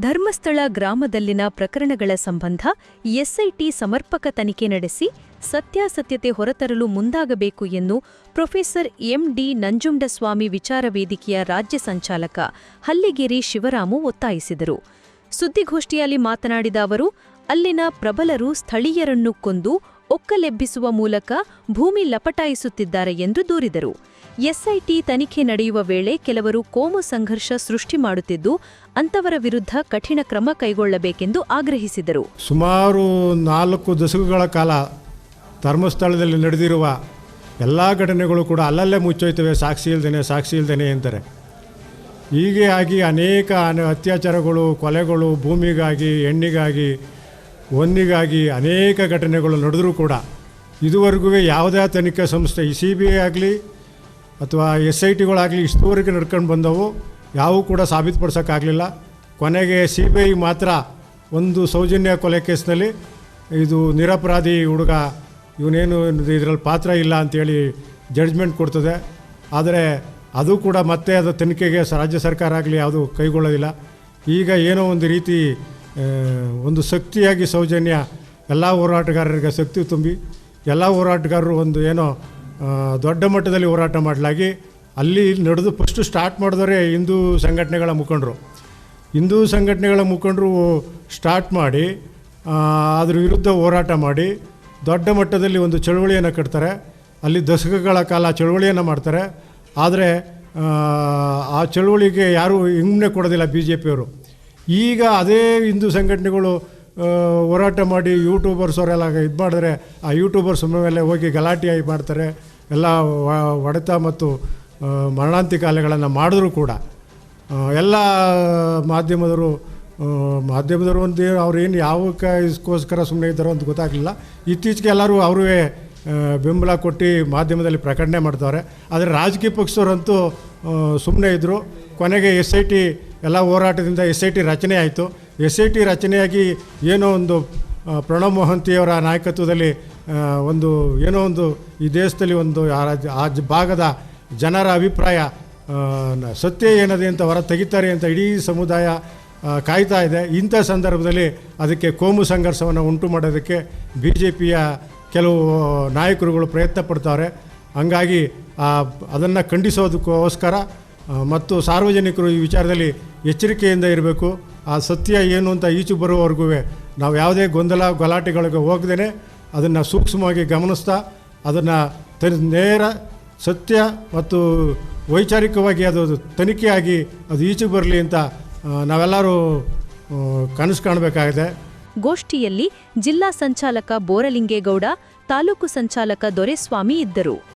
ಧರ್ಮಸ್ಥಳ ಗ್ರಾಮದಲ್ಲಿನ ಪ್ರಕರಣಗಳ ಸಂಬಂಧ ಎಸ್ಐಟಿ ಸಮರ್ಪಕ ತನಿಖೆ ನಡೆಸಿ ಸತ್ಯಾಸತ್ಯತೆ ಹೊರತರಲು ಮುಂದಾಗಬೇಕು ಎಂದು ಪ್ರೊಫೆಸರ್ ಎಂಡಿ ನಂಜುಂಡಸ್ವಾಮಿ ವಿಚಾರ ವೇದಿಕೆಯ ರಾಜ್ಯ ಸಂಚಾಲಕ ಹಲ್ಲಿಗೇರಿ ಶಿವರಾಮು ಒತ್ತಾಯಿಸಿದರು. ಸುದ್ದಿಗೋಷ್ಠಿಯಲ್ಲಿ ಮಾತನಾಡಿದ ಅವರು, ಅಲ್ಲಿನ ಪ್ರಬಲರು ಸ್ಥಳೀಯರನ್ನು ಕೊಂದು ಒಕ್ಕಲೆಬ್ಬಿಸುವ ಮೂಲಕ ಭೂಮಿ ಲಪಟಾಯಿಸುತ್ತಿದ್ದಾರೆ ಎಂದು ದೂರಿದರು. ಎಸ್ಐಟಿ ತನಿಖೆ ನಡೆಯುವ ವೇಳೆ ಕೆಲವರು ಕೋಮು ಸಂಘರ್ಷ ಸೃಷ್ಟಿ ಮಾಡುತ್ತಿದ್ದು, ಅಂತವರ ವಿರುದ್ಧ ಕಠಿಣ ಕ್ರಮ ಕೈಗೊಳ್ಳಬೇಕೆಂದು ಆಗ್ರಹಿಸಿದರು. ಸುಮಾರು ನಾಲ್ಕು ದಶಕಗಳ ಕಾಲ ಧರ್ಮಸ್ಥಳದಲ್ಲಿ ನಡೆದಿರುವ ಎಲ್ಲ ಘಟನೆಗಳು ಕೂಡ ಅಲ್ಲಲ್ಲೇ ಮುಚ್ಚೋಯ್ತವೆ, ಸಾಕ್ಷಿ ಇಲ್ದೇನೆ ಸಾಕ್ಷಿ ಇಲ್ದೇನೆ ಅಂತಾರೆ ಹೀಗೆ ಆಗಿ ಅನೇಕ ಅನ- ಅತ್ಯಾಚಾರಗಳು, ಕೊಲೆಗಳು ಭೂಮಿಗಾಗಿ, ಹೆಣ್ಣಿಗಾಗಿ ಹೊನ್ನಿಗಾಗಿ ಅನೇಕ ಘಟನೆಗಳು ನಡೆದರೂ ಕೂಡ ಇದುವರೆಗೂ ಯಾವುದೇ ತನಿಖಾ ಸಂಸ್ಥೆ, ಈ ಸಿ ಬಿ ಐ ಆಗಲಿ ಅಥವಾ ಎಸ್ ಐ ಟಿಗಳಾಗಲಿ ಇಷ್ಟುವರೆಗೆ ನಡ್ಕೊಂಡು ಬಂದವು. ಯಾವೂ ಕೂಡ ಸಾಬೀತುಪಡಿಸೋಕ್ಕಾಗಲಿಲ್ಲ. ಕೊನೆಗೆ ಸಿ ಬಿ ಐ ಮಾತ್ರ ಒಂದು ಸೌಜನ್ಯ ಕೊಲೆ ಕೇಸ್ನಲ್ಲಿ ಇದು ನಿರಪರಾಧಿ ಹುಡುಗ, ಇವನೇನು ಇದರಲ್ಲಿ ಪಾತ್ರ ಇಲ್ಲ ಅಂತೇಳಿ ಜಡ್ಜ್ಮೆಂಟ್ ಕೊಡ್ತದೆ. ಆದರೆ ಅದು ಕೂಡ ಮತ್ತೆ ಅದು ತನಿಖೆಗೆ ರಾಜ್ಯ ಸರ್ಕಾರ ಆಗಲಿ ಯಾವುದು ಕೈಗೊಳ್ಳೋದಿಲ್ಲ. ಈಗ ಏನೋ ಒಂದು ರೀತಿ ಒಂದು ಶಕ್ತಿಯಾಗಿ ಸೌಜನ್ಯ ಎಲ್ಲ ಹೋರಾಟಗಾರರಿಗೆ ಶಕ್ತಿ ತುಂಬಿ ಎಲ್ಲ ಹೋರಾಟಗಾರರು ಒಂದು ಏನೋ ದೊಡ್ಡ ಮಟ್ಟದಲ್ಲಿ ಹೋರಾಟ ಮಾಡಲಾಗಿ ಅಲ್ಲಿ ನಡೆದು ಫಸ್ಟು ಸ್ಟಾರ್ಟ್ ಮಾಡಿದವರೇ ಹಿಂದೂ ಸಂಘಟನೆಗಳ ಮುಖಂಡರು. ಹಿಂದೂ ಸಂಘಟನೆಗಳ ಮುಖಂಡರು ಸ್ಟಾರ್ಟ್ ಮಾಡಿ ಅದ್ರ ವಿರುದ್ಧ ಹೋರಾಟ ಮಾಡಿ ದೊಡ್ಡ ಮಟ್ಟದಲ್ಲಿ ಒಂದು ಚಳುವಳಿಯನ್ನು ಕಟ್ತಾರೆ. ಅಲ್ಲಿ ದಶಕಗಳ ಕಾಲ ಚಳುವಳಿಯನ್ನು ಮಾಡ್ತಾರೆ. ಆದರೆ ಆ, ಚಳುವಳಿಗೆ ಯಾರೂ ಹಿಮ್ಮನೆ ಕೊಡೋದಿಲ್ಲ ಬಿ ಜೆ ಪಿಯವರು ಈಗ ಅದೇ ಹಿಂದೂ ಸಂಘಟನೆಗಳು ಹೋರಾಟ ಮಾಡಿ ಯೂಟ್ಯೂಬರ್ಸ್ ಅವರೆಲ್ಲ ಇದು ಮಾಡಿದ್ರೆ, ಆ ಯೂಟ್ಯೂಬರ್ಸ್ ಮೇಲೆ ಹೋಗಿ ಗಲಾಟೆ ಮಾಡ್ತಾರೆ. ಎಲ್ಲ ಹೊಡೆತ ಮತ್ತು ಮರಣಾಂತಿಕ ಅಲೆಗಳನ್ನು ಮಾಡಿದ್ರು ಕೂಡ ಎಲ್ಲ ಮಾಧ್ಯಮದವರು ಮಾಧ್ಯಮದವರು ಒಂದು ಏನು ಯಾವಕ್ಕೆ ಇದಕ್ಕೋಸ್ಕರ ಸುಮ್ಮನೆ ಇದ್ದಾರೋ ಅಂತ ಗೊತ್ತಾಗಲಿಲ್ಲ. ಇತ್ತೀಚೆಗೆ ಎಲ್ಲರೂ ಅವರೇ ಬೆಂಬಲ ಕೊಟ್ಟು ಮಾಧ್ಯಮದಲ್ಲಿ ಪ್ರಕಟಣೆ ಮಾಡ್ತಾರೆ ಆದರೆ ರಾಜಕೀಯ ಪಕ್ಷದವರಂತೂ ಸುಮ್ಮನೆ ಇದ್ದರು ಕೊನೆಗೆ ಎಸ್ ಐ ಟಿ ಎಲ್ಲ ಹೋರಾಟದಿಂದ ಎಸ್ ಐ ಟಿ ರಚನೆ ಆಯಿತು. ಎಸ್ ಐ ಟಿ ರಚನೆಯಾಗಿ ಏನೋ ಒಂದು ಪ್ರಣವ್ ಮೊಹಂತಿಯವರ ನಾಯಕತ್ವದಲ್ಲಿ ಒಂದು ಏನೋ ಒಂದು ಈ ದೇಶದಲ್ಲಿ ಒಂದು ಆ ಭಾಗದ ಜನರ ಅಭಿಪ್ರಾಯ ಸತ್ಯ ಏನದೆ ಅಂತ ಹೊರ ತೆಗಿತಾರೆ ಅಂತ ಇಡೀ ಸಮುದಾಯ ಕಾಯ್ತಾ ಇದೆ. ಇಂಥ ಸಂದರ್ಭದಲ್ಲಿ ಅದಕ್ಕೆ ಕೋಮು ಸಂಘರ್ಷವನ್ನು ಉಂಟು ಮಾಡೋದಕ್ಕೆ ಬಿ ಜೆ ಪಿಯ ಕೆಲವು ನಾಯಕರುಗಳು ಪ್ರಯತ್ನ ಪಡ್ತಾರೆ. ಹಂಗಾಗಿ ಅದನ್ನು ಖಂಡಿಸೋದಕ್ಕೋಸ್ಕರ ಮತ್ತು ಸಾರ್ವಜನಿಕರು ಈ ವಿಚಾರದಲ್ಲಿ ಎಚ್ಚರಿಕೆಯಿಂದ ಇರಬೇಕು. ಆ ಸತ್ಯ ಏನು ಅಂತ ಈಚು ಬರುವವರೆಗೂ ನಾವು ಯಾವುದೇ ಗೊಂದಲ, ಗಲಾಟೆಗಳಿಗೆ ಹೋಗದೇ ಅದನ್ನು ಸೂಕ್ಷ್ಮವಾಗಿ ಗಮನಿಸ್ತಾ, ಅದನ್ನು ತ ನೇರ ಸತ್ಯ ಮತ್ತು ವೈಚಾರಿಕವಾಗಿ ಅದು ತನಿಖೆಯಾಗಿ ಅದು ಈಚೆಗೆ ಬರಲಿ ಅಂತ ನಾವೆಲ್ಲರೂ ಕನಸು ಕಾಣಬೇಕಾಗಿದೆ. ಗೋಷ್ಠಿಯಲ್ಲಿ ಜಿಲ್ಲಾ ಸಂಚಾಲಕ ಬೋರಲಿಂಗೇಗೌಡ, ತಾಲೂಕು ಸಂಚಾಲಕ ದೊರೆಸ್ವಾಮಿ ಇದ್ದರು.